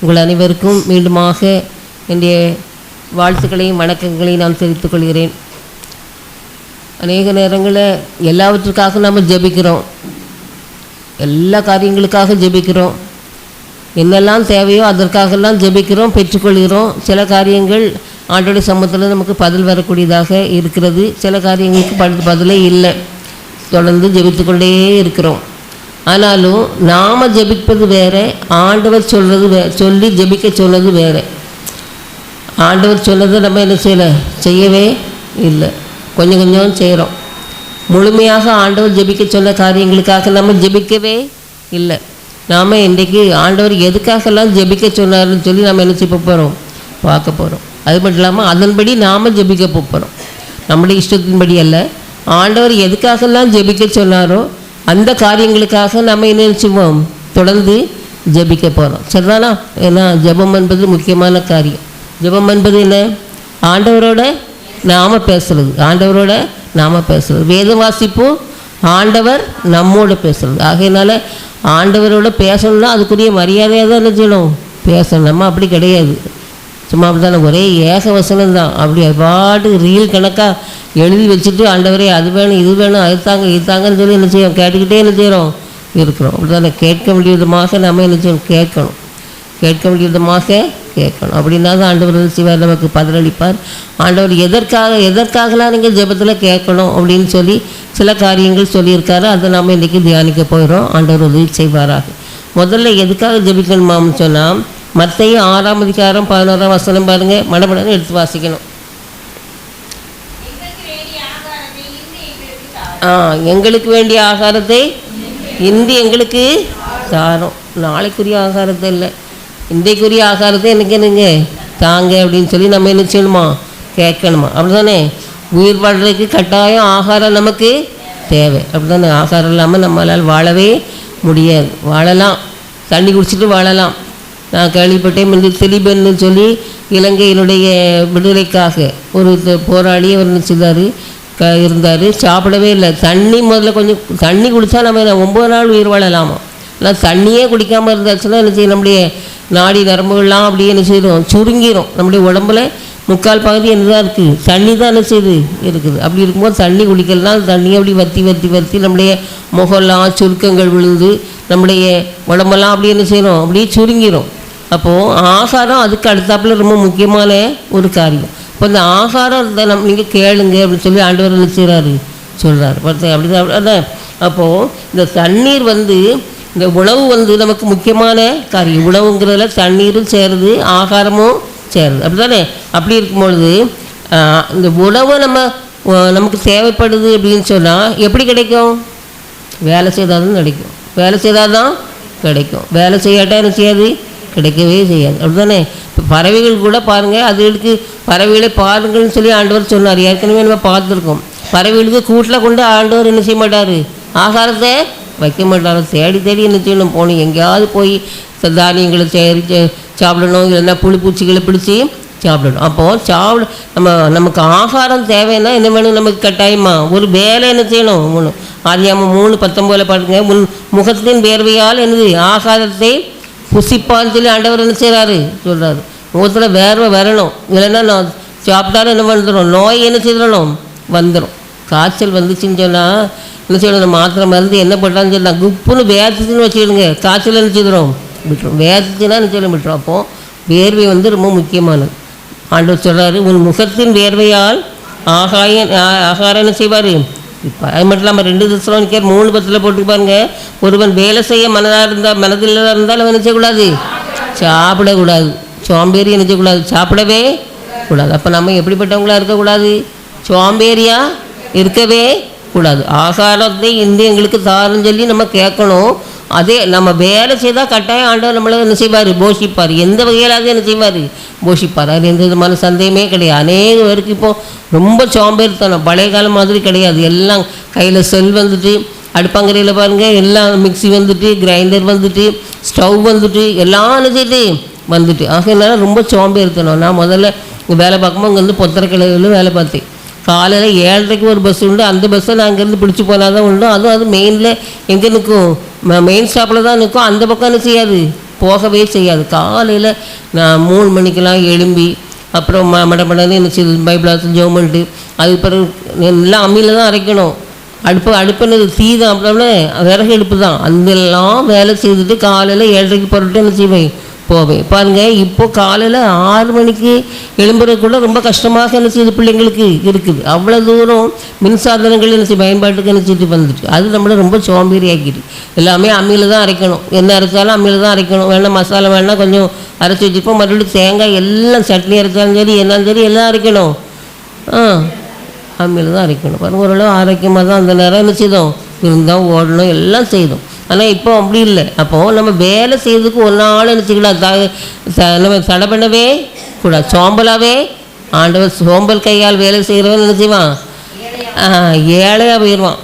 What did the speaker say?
உங்கள் அனைவருக்கும் மீண்டுமாக என்னுடைய வாழ்த்துக்களையும் வணக்கங்களையும் நான் தெரிவித்துக் கொள்கிறேன். அநேக நேரங்களில் எல்லாவற்றுக்காக நம்ம ஜெபிக்கிறோம். எல்லா காரியங்களுக்காக ஜெபிக்கிறோம். என்னெல்லாம் தேவையோ அதற்காகலாம் ஜெபிக்கிறோம் பெற்றுக்கொள்கிறோம். சில காரியங்கள் ஆண்டோடைய சமூகத்தில் நமக்கு பதில் வரக்கூடியதாக இருக்கிறது. சில காரியங்களுக்கு பதில் பதிலே இல்லை. தொடர்ந்து ஜெபித்துக்கொண்டே இருக்கிறோம். ஆனாலும் நாம் ஜெபிப்பது வேறு ஆண்டவர் சொல்கிறது வே சொல்லி ஜெபிக்க சொன்னது வேறு. ஆண்டவர் சொன்னதை நம்ம என்ன செய்யலை? செய்யவே இல்லை. கொஞ்சம் கொஞ்சம் செய்கிறோம் முழுமையாக ஆண்டவர் ஜெபிக்க சொன்ன காரியங்களுக்காக நம்ம ஜெபிக்கவே இல்லை. நாம் இன்றைக்கு ஆண்டவர் எதுக்காகலாம் ஜெபிக்க சொன்னார்னு சொல்லி நம்ம என்ன செய்ய போகிறோம் பார்க்க போகிறோம் அது மட்டும் இல்லாமல் அதன்படி நாம் ஜெபிக்க போகிறோம் நம்முடைய இஷ்டத்தின்படி அல்ல. ஆண்டவர் எதுக்காகலாம் ஜெபிக்க சொன்னாரோ அந்த காரியங்களுக்காக நம்ம என்ன செய்வோம் தொடர்ந்து ஜபிக்க போகிறோம் சரிதானா? ஏன்னா ஜெபம் என்பது முக்கியமான காரியம். ஜெபம் என்பது என்ன? ஆண்டவரோட நாம பேசுறது. ஆண்டவரோட நாம பேசுறது. வேதம் வாசிப்போம் ஆண்டவர் நம்மோட பேசுறது. ஆகையினால ஆண்டவரோட பேசணும்னா அதுக்குரிய மரியாதையாக தான் என்ன செய்யணும்? பேசணும். நம்ம அப்படி கிடையாது. சும்மா அப்படி தானே ஒரே ஏக வசனம் தான். அப்படி பாட்டு ரீல் கணக்காக எழுதி வச்சுட்டு ஆண்டவரே அது வேணும் இது வேணும் அது தாங்க இது தாங்கன்னு சொல்லி என்ன செய்யும் கேட்டுக்கிட்டே என்ன செய்கிறோம் இருக்கிறோம். அப்படி தானே கேட்க வேண்டிய விதமாக நம்ம என்ன செய்யணும்? கேட்கணும். கேட்க வேண்டிய விதமாக கேட்கணும். அப்படின்னா தான் ஆண்டவர் என்ன செய்வார். நமக்கு பதிலளிப்பார். ஆண்டவர் எதற்காக எதற்காகலாம் நீங்கள் ஜெபத்தில் கேட்கணும் அப்படின்னு சொல்லி சில காரியங்கள் சொல்லியிருக்காரு. அதை நாம் இன்றைக்கி தியானிக்க போயிடும் ஆண்டவர் உதவி செய்வாராக. முதல்ல எதுக்காக ஜெபிக்கணுமான்னு சொன்னால் மற்றையும் ஆறாம் அதிகாரம் பதினோராம் வசனம் பாருங்கள் மடமடன்னு எடுத்து வாசிக்கணும். ஆ எங்களுக்கு வேண்டிய ஆகாரத்தை இன்று எங்களுக்கு தாரோம். நாளைக்குரிய ஆகாரத்தை இல்லை. இன்றைக்குரிய ஆகாரத்தை எனக்கு என்னங்க? தாங்க அப்படின்னு சொல்லி நம்ம என்ன செய்யணுமா? கேட்கணுமா? அப்படிதானே உயிர் வாழ்றதுக்கு கட்டாயம் ஆகாரம் நமக்கு தேவை. அப்படிதானே ஆகாரம் இல்லாமல் நம்மளால் வாழவே முடியாது. வாழலாம். தண்ணி குடிச்சிட்டு வாழலாம். நான் கேள்விப்பட்டேன் இந்த திலீபன்னு சொல்லி இலங்கையினுடைய விடுதலைக்காக ஒரு போராடி அவர் என்ன செய்தார்? க இருந்தார். சாப்பிடவே இல்லை. தண்ணி முதல்ல கொஞ்சம் தண்ணி குடித்தா நம்ம ஒம்பது நாள் உயிர் வாழலாமா? ஆனால் தண்ணியே குடிக்காமல் இருந்தாச்சுன்னா என்ன செய்யும்? நம்முடைய நாடி நரம்புகள்லாம் அப்படியே என்ன செய்யும்? சுருங்கிரும். நம்முடைய உடம்புல முக்கால் பகுதி என்னதான் இருக்குது தண்ணி தான் என்ன செய்யுது? இருக்குது. அப்படி இருக்கும்போது தண்ணி குடிக்கலாம் தண்ணியை அப்படி வத்தி வத்தி வத்தி நம்முடைய முகம்லாம் சுருக்கங்கள் விழுந்து நம்முடைய உடம்பெல்லாம் அப்படி என்ன செய்யணும் அப்படியே சுருங்கிரும். அப்போது ஆசாரம் அதுக்கு அடுத்தாப்புல ரொம்ப முக்கியமான ஒரு காரியம். இப்போ இந்த ஆசாரம் நம் நீங்கள் கேளுங்க அப்படின்னு சொல்லி ஆண்டவர் என்ன சொல்கிறார் பார்த்து அப்படி தான் அதான். அப்போது இந்த தண்ணீர் வந்து இந்த உணவு வந்து நமக்கு முக்கியமான காரியம். உணவுங்கிறதுல தண்ணீரும் சேருது ஆகாரமும் சேருது. அப்படி தானே அப்படி இருக்கும் பொழுது இந்த உணவு நம்ம நமக்கு தேவைப்படுது அப்படின்னு சொன்னால் எப்படி கிடைக்கும்? வேலை செய்தால் தான் கிடைக்கும். வேலை செய்தால் தான் கிடைக்கும். வேலை செய்யாட்டா என்ன செய்யாது? கிடைக்கவே செய்யாது. அப்படிதானே இப்போ பறவைகள் கூட பாருங்கள் அதுகளுக்கு பறவைகளை பாருங்கள்னு சொல்லி ஆண்டவர் சொன்னார். ஏற்கனவே நம்ம பார்த்துருக்கோம். பறவைகளுக்கு கூட்டில் கொண்டு ஆண்டவர் என்ன செய்ய மாட்டார்? ஆகாரத்தை வைக்க மாட்டார். தேடி தேடி என்ன செய்யணும்? போகணும் எங்கேயாவது போய் தானியங்களை சேகரித்து சாப்பிடணும். இல்லைன்னா புழுப்பூச்சிகளை பிடிச்சி சாப்பிடணும். அப்போது சாப்பிட நம்ம நமக்கு ஆகாரம் தேவைன்னா என்ன வேணும்? நமக்கு கட்டாயமா? ஒரு வேலை என்ன செய்யணும்? மூணு ஆதியாம மூணு பத்தொம்போதில் பாருங்க முன் முகத்தின் வேர்வையால் என்னது ஆகாரத்தை புசிப்பான்னு சொல்லி ஆண்டவர் என்ன செய்கிறாரு சொல்கிறாரு முகத்தில் வேர்வை வரணும் இல்லைன்னா நான் சாப்பிட்டாலும் என்ன வந்துடும் நோய் என்ன செய்திடணும்? வந்துடும் காய்ச்சல் வந்துச்சுன்னு சொன்னால் என்ன செய்யணும்? மாத்திரை மருந்து என்ன பண்ணுறான்னு சொல்லலாம் குப்புன்னு வேர்த்துச்சுன்னு வச்சுக்கிடுங்க. காய்ச்சல் என்ன செய்திடும்? விட்டுரும். வேர்த்துச்சுன்னா என்ன செய்யணும்? விட்டுரும். அப்போது வேர்வை வந்து ரொம்ப முக்கியமானது. ஆண்டவர் சொல்கிறாரு உன் முகத்தின் வேர்வையால் ஆகாயம் ஆகாரம் என்ன செய்வார்? இப்போ அது மட்டும் இல்லாமல் ரெண்டு தசலோனிக்கர் மூணு பத்தில் போட்டு பாருங்க. ஒருவன் வேலை செய்ய மனதாக இருந்தால் மனதில் இருந்தால் அவன் செய்யக்கூடாது? சாப்பிடக்கூடாது. சோம்பேறி நினைச்சக்கூடாது சாப்பிடவே கூடாது. அப்போ நம்ம எப்படிப்பட்டவங்களா இருக்கக்கூடாது? சோம்பேறியாக இருக்கவே கூடாது. ஆகாரத்தை இந்த எங்களுக்கு தாருன்னு சொல்லி நம்ம கேட்கணும். அதே நம்ம வேலை செய்தால் கட்டாயம் ஆண்டவர் நம்மளை என்ன செய்வார்? போஷிப்பார். எந்த வகையிலாவது என்ன செய்வார்? போஷிப்பார். அது எந்த விதமான சந்தேகமே கிடையாது. அநேக பேருக்கு இப்போது ரொம்ப சோம்பேறித்தனம். பழைய காலம் மாதிரி கிடையாது. எல்லாம் கையில் செல் வந்துட்டு அடுப்பங்கரையில் பாருங்கள் எல்லாம் மிக்ஸி வந்துட்டு கிரைண்டர் வந்துட்டு ஸ்டவ் வந்துட்டு எல்லாம் என்ன வந்துட்டு. ஆக என்னால் ரொம்ப சோம்பேறித்தனம். நான் முதல்ல இங்கே வேலை பார்க்கும்போது இங்கே வந்து பொத்தரக்கிளையில் வேலை பார்த்தேன். காலையில் ஏழரைக்கு ஒரு பஸ் உண்டு. அந்த பஸ்ஸை நான் அங்கேருந்து பிடிச்சி போனால் தான் உண்டு. அதுவும் அது மெயினில் எங்கே நிற்கும்? மெயின் ஸ்டாப்பில் தான் நிற்கும் அந்த பக்கம் என்ன செய்யாது? போகவே செய்யாது. காலையில் நான் மூணு மணிக்கெல்லாம் எழும்பி அப்புறம் ம மடமடன்னு என்ன செய்யுது பைபிளாசு ஜோம் பண்ணிட்டு அதுக்கு பிறகு எல்லாம் அம்மியில் தான் அரைக்கணும். அடுப்பு அடுப்புன்னு தீ தான் அப்படின்னா விறகு அடுப்பு தான். அதெல்லாம் வேலை செய்துட்டு காலையில் ஏழரைக்கு பொருட்டு என்ன செய்வேன்? போவேன் பாருங்க இப்போ காலையில் ஆறு மணிக்கு எழும்புறது கூட ரொம்ப கஷ்டமாக என்ன செய்யுது பிள்ளைங்களுக்கு இருக்குது. அவ்வளோ தூரம் மின்சாதனங்கள் என்ன பயன்பாட்டுக்கு என்ன செய்து வந்துட்டு. அது நம்மளை ரொம்ப சோம்பேறி ஆக்கிட்டு எல்லாமே அம்மியில் தான் அரைக்கணும். என்ன அரைச்சாலும் அம்மியில் தான் அரைக்கணும். வேணால் மசாலா வேணால் கொஞ்சம் அரைச்சி வச்சுப்போம். மறுபடியும் தேங்காய் எல்லாம் சட்னி அரைச்சாலும் சரி என்னாலும் சரி எல்லாம் அரைக்கணும். ஆ அம்மியில் தான் அரைக்கணும். பாருங்கள் ஓரளவு ஆரோக்கியமாக தான் அந்த நேரம் என்ன செய்தோம். இருந்தால் ஓடணும் எல்லாம் செய்தோம். ஆனால் இப்போ அப்படி இல்லை. அப்போது நம்ம வேலை செய்யறதுக்கு ஒரு நாள் நினச்சிக்கலாம் நம்ம தடை பண்ணவே கூடாது. சோம்பலாகவே ஆண்டவர் சோம்பல் கையால் வேலை செய்கிறவன் நினச்சிவான் ஏழையாக போயிடுவான்